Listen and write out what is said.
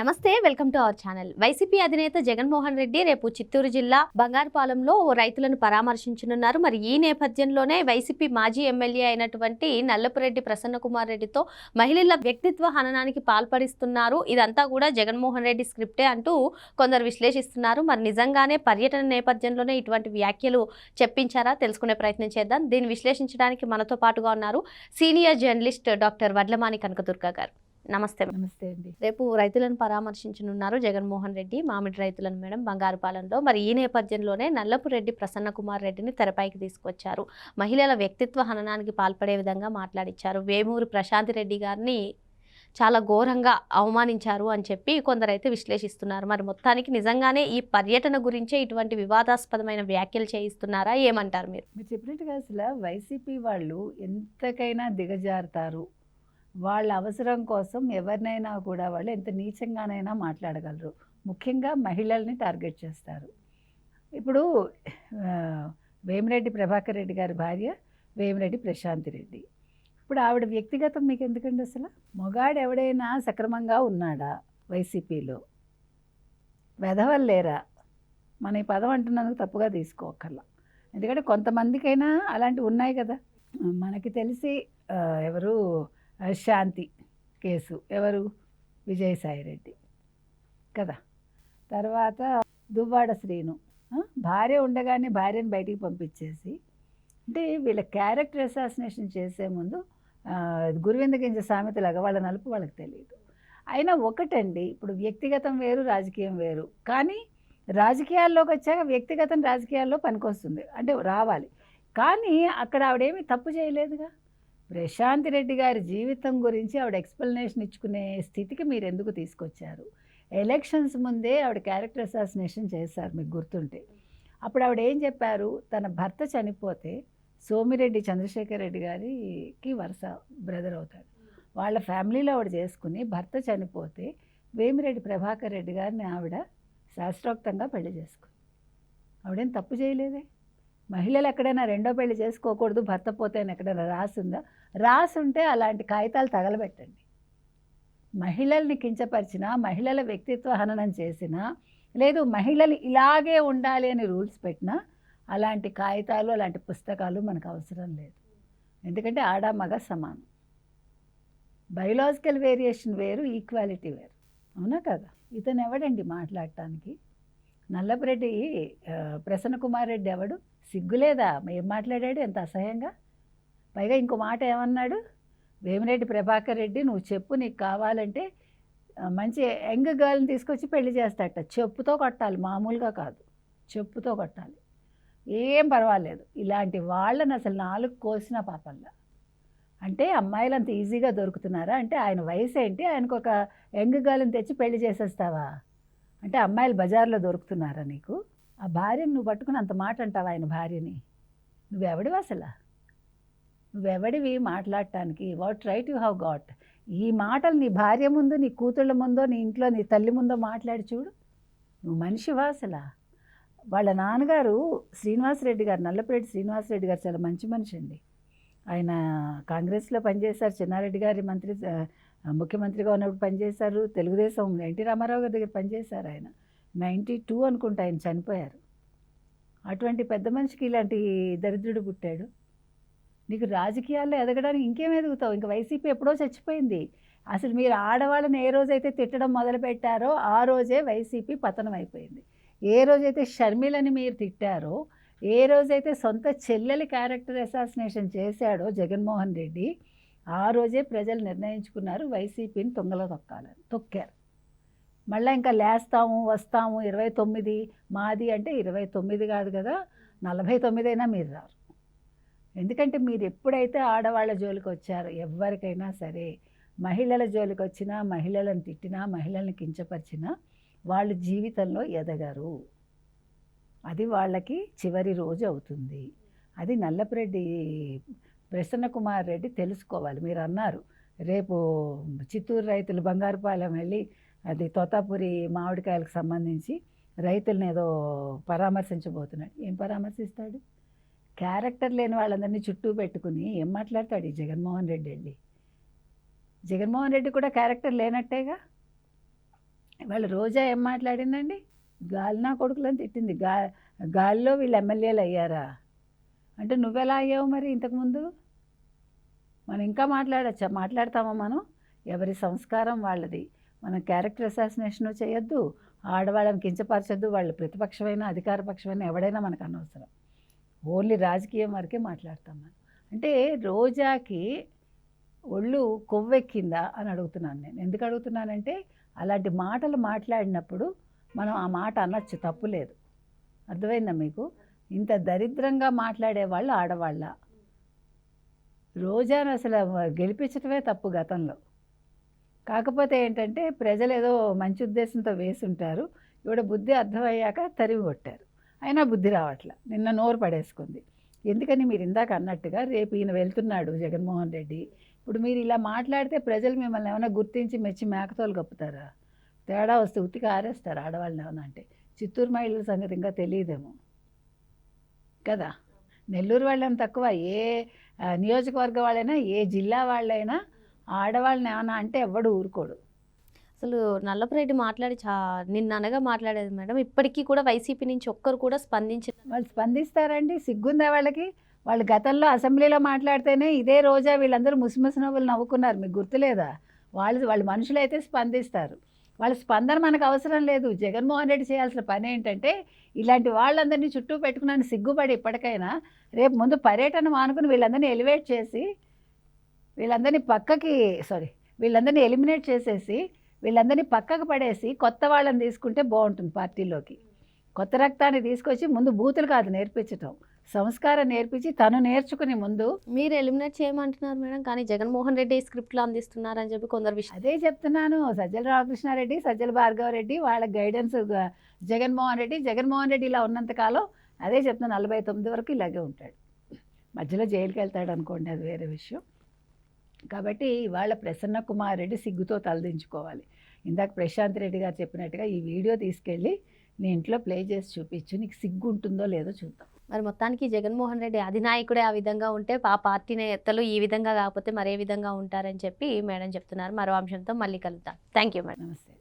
నమస్తే welcome to our channel. YCP అధినేత జగన్మోహన్ రెడ్డి రేపు చిత్తూరు జిల్లా బంగారుపాలెంలో ఓ రైతులను పరామర్శించనున్నారు. మరి ఈ నేపథ్యంలోనే వైసీపీ మాజీ ఎమ్మెల్యే అయినటువంటి నల్లపురెడ్డి ప్రసన్న కుమార్ రెడ్డితో మహిళల వ్యక్తిత్వ హననానికి పాల్పడిస్తున్నారు. ఇదంతా కూడా జగన్మోహన్ రెడ్డి స్క్రిప్టే అంటూ కొందరు విశ్లేషిస్తున్నారు. మరి నిజంగానే పర్యటన నేపథ్యంలోనే ఇటువంటి వ్యాఖ్యలు చెప్పించారా? తెలుసుకునే ప్రయత్నం చేద్దాం. దీన్ని విశ్లేషించడానికి మనతో పాటుగా ఉన్నారు senior journalist doctor Vadlamani Kanakadurga గారు. నమస్తే. నమస్తే అండి. రేపు రైతులను పరామర్శించనున్నారు జగన్మోహన్ రెడ్డి మామిడి రైతులను మేడం బంగారుపాలెంలో. మరి ఈ నేపథ్యంలోనే నల్లపు రెడ్డి ప్రసన్న కుమార్ రెడ్డిని తెరపైకి తీసుకొచ్చారు. మహిళల వ్యక్తిత్వ హననానికి పాల్పడే విధంగా మాట్లాడించారు వేమూరి ప్రశాంతి రెడ్డి గారిని చాలా ఘోరంగా అవమానించారు అని చెప్పి కొందరైతే విశ్లేషిస్తున్నారు. మరి మొత్తానికి నిజంగానే ఈ పర్యటన గురించే ఇటువంటి వివాదాస్పదమైన వ్యాఖ్యలు చేయిస్తున్నారా? ఏమంటారు మీరు? మీరు చెప్పినట్టుగా అసలు వైసీపీ వాళ్ళు ఎంతకైనా దిగజారుతారు. వాళ్ళ అవసరం కోసం ఎవరినైనా కూడా వాళ్ళు ఎంత నీచంగానైనా మాట్లాడగలరు. ముఖ్యంగా మహిళల్ని టార్గెట్ చేస్తారు. ఇప్పుడు వేమిరెడ్డి ప్రభాకర్ రెడ్డి గారి భార్య వేమిరెడ్డి ప్రశాంతి రెడ్డి. ఇప్పుడు ఆవిడ వ్యక్తిగతం మీకు ఎందుకండి అసలు? మొగాడు ఎవడైనా సక్రమంగా ఉన్నాడా వైసీపీలో? వెధవలు లేరా? మన ఈ పదం అంటున్నందుకు తప్పుగా తీసుకోకర్లా ఎందుకంటే కొంతమందికైనా అలాంటివి ఉన్నాయి కదా. మనకి తెలిసి ఎవరు శాంతి కేసు. ఎవరు? విజయసాయిరెడ్డి కదా? తర్వాత దువ్వాడ శ్రీను. భార్య ఉండగానే భార్యను బయటికి పంపించేసి అంటే వీళ్ళ క్యారెక్టర్ అసాసినేషన్ చేసే ముందు గురువింద గింజ సామెతలాగా వాళ్ళ నలుపు వాళ్ళకి తెలియదు అయినా ఒకటండి ఇప్పుడు వ్యక్తిగతం వేరు రాజకీయం వేరు. కానీ రాజకీయాల్లోకి వచ్చాక వ్యక్తిగతం రాజకీయాల్లో పనికొస్తుంది. అంటే రావాలి. కానీ అక్కడ ఆవిడేమీ తప్పు చేయలేదుగా? ప్రశాంత్ రెడ్డి గారి జీవితం గురించి ఆవిడ ఎక్స్ప్లెనేషన్ ఇచ్చుకునే స్థితికి మీరు ఎందుకు తీసుకొచ్చారు? ఎలక్షన్స్ ముందే ఆవిడ క్యారెక్టర్ అసాసినేషన్ చేశారు మీకు గుర్తుంటే. అప్పుడు ఆవిడ ఏం చెప్పారు? తన భర్త చనిపోతే సోమిరెడ్డి చంద్రశేఖర్ రెడ్డి గారికి వరుస బ్రదర్ అవుతాడు. వాళ్ళ ఫ్యామిలీలో ఆవిడ చేసుకుని భర్త చనిపోతే వేమిరెడ్డి ప్రభాకర్ రెడ్డి గారిని ఆవిడ శాస్త్రోక్తంగా పెళ్ళి చేసుకుంది. ఆవిడేం తప్పు చేయలేదే? మహిళలు ఎక్కడైనా రెండో పెళ్ళి చేసుకోకూడదు భర్త పోతే అని ఎక్కడైనా రాసుందా రాసుంటే అలాంటి కాగితాలు తగలబెట్టండి. మహిళల్ని కించపరిచినా మహిళల వ్యక్తిత్వ హననం చేసినా లేదు మహిళలు ఇలాగే ఉండాలి అని రూల్స్ పెట్టినా అలాంటి కాగితాలు అలాంటి పుస్తకాలు మనకు అవసరం లేదు. ఎందుకంటే ఆడ మగ సమానం. బయలాజికల్ వేరియేషన్ వేరు ఈక్వాలిటీ వేరు. అవునా కదా? ఇతను ఎవడండి మాట్లాడటానికి? నల్లపురెడ్డి ప్రసన్న కుమార్ రెడ్డి ఎవడు? సిగ్గులేదా ఏం మాట్లాడాడు? ఎంత అసహ్యంగా? పైగా ఇంకో మాట ఏమన్నాడు? వేమిరెడ్డి ప్రభాకర్ రెడ్డి నువ్వు చెప్పు నీకు కావాలంటే మంచి యంగ్ గర్ల్ని తీసుకొచ్చి పెళ్ళి చేస్తాట. చెప్పుతో కొట్టాలి మామూలుగా కాదు. చెప్పుతో కొట్టాలి. ఏం పర్వాలేదు. ఇలాంటి వాళ్ళని అసలు నాలుగు కోసిన పాపంలా అంటే అమ్మాయిలు అంత ఈజీగా దొరుకుతున్నారా? అంటే ఆయన వయసు ఏంటి ఆయనకు ఒక యంగ్ గర్ల్ని తెచ్చి పెళ్ళి చేసేస్తావా? అంటే అమ్మాయిలు బజార్లో దొరుకుతున్నారా నీకు? ఆ భార్యని నువ్వు పట్టుకుని అంత మాట అంటావా ఆయన భార్యని? నువ్వెవడివి అసలు నువ్వెవడివి మాట్లాడటానికి? What right you have got? ఈ మాటలు నీ భార్య ముందు నీ కూతుళ్ళ ముందో నీ ఇంట్లో నీ తల్లి ముందో మాట్లాడి చూడు. నువ్వు మనిషివా అసలు వాళ్ళ నాన్నగారు శ్రీనివాసరెడ్డి గారు నల్లపరెడ్డి శ్రీనివాసరెడ్డి గారు చాలా మంచి మనిషి అండి. ఆయన కాంగ్రెస్లో పనిచేశారు. చిన్నారెడ్డి గారి మంత్రి ముఖ్యమంత్రిగా ఉన్నప్పుడు పనిచేశారు తెలుగుదేశం ఎన్టీ రామారావు గారి దగ్గర పనిచేశారు ఆయన. నైంటీ టూ అనుకుంటా ఆయన చనిపోయారు. అటువంటి పెద్ద మనిషికి ఇలాంటి దరిద్రుడు పుట్టాడు. నీకు రాజకీయాల్లో ఎదగడానికి ఇంకేం ఎదుగుతావు? ఇంకా వైసీపీ ఎప్పుడో చచ్చిపోయింది. అసలు మీరు ఆడవాళ్ళని ఏ రోజైతే తిట్టడం మొదలుపెట్టారో ఆ రోజే వైసీపీ పతనం అయిపోయింది. ఏ రోజైతే షర్మిలని మీరు తిట్టారో ఏ రోజైతే సొంత చెల్లెలి క్యారెక్టర్ అసాసినేషన్ చేశాడో జగన్మోహన్ రెడ్డి ఆ రోజే ప్రజలు నిర్ణయించుకున్నారు వైసీపీని తొంగలో తొక్కాలని తొక్కారు. మళ్ళీ ఇంకా లేస్తాము వస్తాము ఇరవై తొమ్మిది మాది అంటే ఇరవై తొమ్మిది కాదు కదా నలభై తొమ్మిది అయినా మీరు రారు. ఎందుకంటే మీరు ఎప్పుడైతే ఆడవాళ్ళ జోలికి వచ్చారో ఎవరికైనా సరే మహిళల జోలికి వచ్చినా మహిళలను తిట్టినా మహిళల్ని కించపరిచినా వాళ్ళు జీవితంలో ఎదగరు. అది వాళ్ళకి చివరి రోజు అవుతుంది. అది నల్లపరెడ్డి ప్రసన్న కుమార్ రెడ్డి తెలుసుకోవాలి. మీరు అన్నారు రేపు చిత్తూరు రైతులు బంగారుపాలెం వెళ్ళి అది తోతాపురి మామిడికాయలకు సంబంధించి రైతులను ఏదో పరామర్శించబోతున్నాడు. ఏం పరామర్శిస్తాడు? క్యారెక్టర్ లేని వాళ్ళందరినీ చుట్టూ పెట్టుకుని ఏం మాట్లాడతాడు ఈ జగన్మోహన్ రెడ్డి వెళ్ళి జగన్మోహన్ రెడ్డి కూడా క్యారెక్టర్ లేనట్టేగా? వాళ్ళ రోజా ఏం మాట్లాడిందండి? గాలినా కొడుకులని తిట్టింది. గా గాలిలో వీళ్ళు ఎమ్మెల్యేలు అయ్యారా? అంటే నువ్వెలా అయ్యావు మరి ఇంతకుముందు మనం ఇంకా మాట్లాడచ్చా? మాట్లాడతామా మనం? ఎవరి సంస్కారం వాళ్ళది. మనం క్యారెక్టర్ అసాసినేషన్ చేయొద్దు ఆడవాళ్ళని కించపరచొద్దు వాళ్ళు ప్రతిపక్షమైన అధికార పక్షమైన ఎవడైనా మనకు అనవసరం. ఓన్లీ రాజకీయం వరకే మాట్లాడతాం మనం. అంటే రోజాకి ఒళ్ళు కొవ్వెక్కిందా అని అడుగుతున్నాను నేను. ఎందుకు అడుగుతున్నానంటే అలాంటి మాటలు మాట్లాడినప్పుడు మనం ఆ మాట అనొచ్చు తప్పు లేదు. అర్థమైందా మీకు? ఇంత దరిద్రంగా మాట్లాడే వాళ్ళు ఆడవాళ్ళ. రోజాను అసలు గెలిపించటమే తప్పు గతంలో. కాకపోతే ఏంటంటే ప్రజలు ఏదో మంచి ఉద్దేశంతో వేసుంటారు. ఇవిడ బుద్ధి అర్థమయ్యాక తరివి కొట్టారు. అయినా బుద్ధి రావట్లా. నిన్న నోరు పడేసుకుంది. ఎందుకని మీరు ఇందాక అన్నట్టుగా రేపు ఈయన వెళ్తున్నాడు జగన్మోహన్ రెడ్డి. ఇప్పుడు మీరు ఇలా మాట్లాడితే ప్రజలు మిమ్మల్ని ఏమైనా గుర్తించి మెచ్చి మేకతోలు కప్పుతారా? తేడా వస్తే ఉతికి ఆరేస్తారు ఆడవాళ్ళని ఏమైనా అంటే. చిత్తూరు మహిళల సంగతి ఇంకా తెలియదేమో. కదా? నెల్లూరు వాళ్ళని తక్కువ? ఏ నియోజకవర్గ వాళ్ళైనా ఏ జిల్లా వాళ్ళైనా ఆడవాళ్ళని ఏమైనా అంటే ఎవ్వడు ఊరుకోడు. అసలు నల్లపురెడ్డి మాట్లాడి చా నిన్న అనగా మాట్లాడేది మేడం ఇప్పటికీ కూడా వైసీపీ నుంచి ఒక్కరు కూడా స్పందించిన వాళ్ళు స్పందిస్తారండి సిగ్గుందా వాళ్ళకి? వాళ్ళు గతంలో అసెంబ్లీలో మాట్లాడితేనే ఇదే రోజా వీళ్ళందరూ ముసిముసి నవ్వులు నవ్వుకున్నారు మీకు గుర్తులేదా? వాళ్ళు వాళ్ళు మనుషులైతే స్పందిస్తారు. వాళ్ళ స్పందన మనకు అవసరం లేదు. జగన్మోహన్ రెడ్డి చేయాల్సిన పని ఏంటంటే ఇలాంటి వాళ్ళందరినీ చుట్టూ పెట్టుకున్నాను సిగ్గుపడి ఇప్పటికైనా రేపు ముందు పర్యటన మానుకుని వీళ్ళందరినీ ఎలివేట్ చేసి వీళ్ళందరినీ పక్కకి సారీ వీళ్ళందరినీ ఎలిమినేట్ చేసేసి వీళ్ళందరినీ పక్కకు పడేసి కొత్త వాళ్ళని తీసుకుంటే బాగుంటుంది పార్టీలోకి. కొత్త రక్తాన్ని తీసుకొచ్చి ముందు బూతులు కాదు నేర్పించటం. సంస్కారం నేర్పించి తను నేర్చుకుని ముందు మీరు ఎలిమినేట్ చేయమంటున్నారు మేడం కానీ జగన్మోహన్ రెడ్డి స్క్రిప్ట్లో అందిస్తున్నారని చెప్పి కొందరు విషయం అదే చెప్తున్నాను. సజ్జల రామకృష్ణారెడ్డి సజ్జల భార్గవరెడ్డి వాళ్ళ గైడెన్స్ జగన్మోహన్ రెడ్డి జగన్మోహన్ రెడ్డి ఇలా ఉన్నంతకాలం అదే చెప్తున్నాను నలభై తొమ్మిది వరకు ఇలాగే ఉంటాడు. మధ్యలో జైలుకి వెళ్తాడు అనుకోండి అది వేరే విషయం. కాబట్టి ఇవాళ ప్రసన్న కుమార్ రెడ్డి సిగ్గుతో తలదించుకోవాలి. ఇందాక ప్రశాంత్ రెడ్డి గారు చెప్పినట్టుగా ఈ వీడియో తీసుకెళ్ళి నీ ఇంట్లో ప్లే చేసి చూపించు. నీకు సిగ్గు ఉంటుందో లేదో చూద్దాం. మరి మొత్తానికి జగన్మోహన్ రెడ్డి అధినాయకుడే ఆ విధంగా ఉంటే ఆ పార్టీ నేతలు ఈ విధంగా కాకపోతే మరే విధంగా ఉంటారని చెప్పి మేడం చెప్తున్నారు. మరో అంశంతో మళ్ళీ కలుద్దాం. థ్యాంక్ యూ మేడం నమస్తే.